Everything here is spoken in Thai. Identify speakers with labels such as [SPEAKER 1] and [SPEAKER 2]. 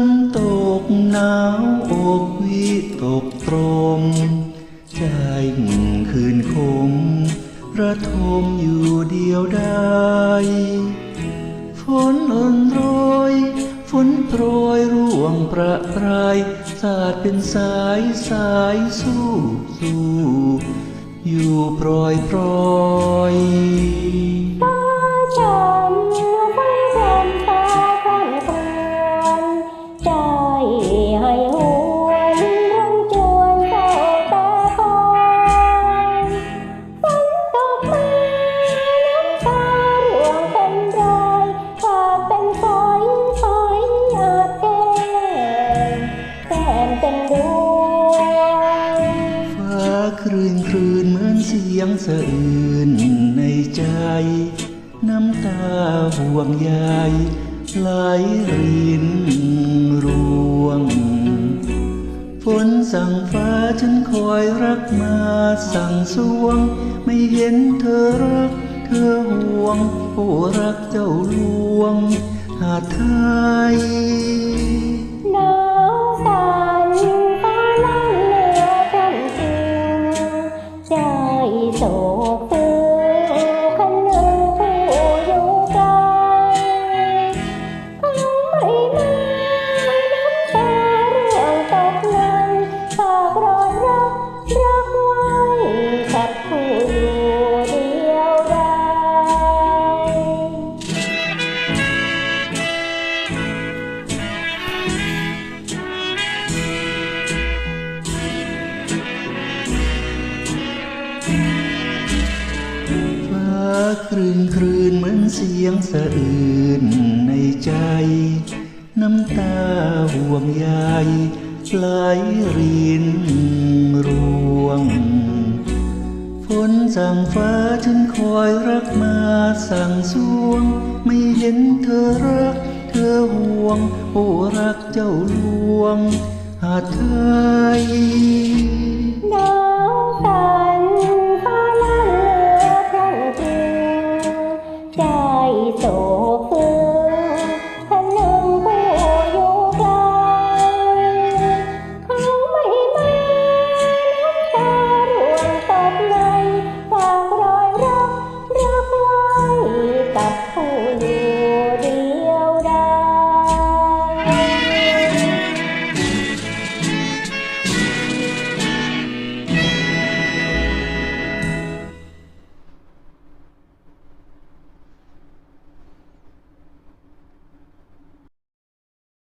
[SPEAKER 1] นตกหนาวอกวิตกตรม ใจคืนคม ระทมอยู่เดียวได้ฝนอ่อนโรยฝนโปรยร่วงประปราย สาดเป็นสายสายสู้สู้อยู่โปรยโปรย
[SPEAKER 2] เป็นดวง
[SPEAKER 1] ฟ้าคลื่นคลื่นเหมือนเสียงสะอื้นในใจ น้ำตาห่วงใยไหลรินร่วงฝนสั่งฟ้าฉันคอยรักมาสั่งสวง ไม่เห็นเธอรัก เธอห่วง โอ้รักเจ้าลวง หาไทย
[SPEAKER 2] กับผู้อยู่เดียวดาย
[SPEAKER 1] ฟ้าคลื่นคลื่นเหมือนเสียงสะอื้นในใจ น้ำตาห่วงใยไหลรินร่วง สั่งฟ้าฉันคอยรักมาสั่งสวง ไม่เห็นเธอรัก เธอห่วง โอ้รักเจ้าลวง หาดไทย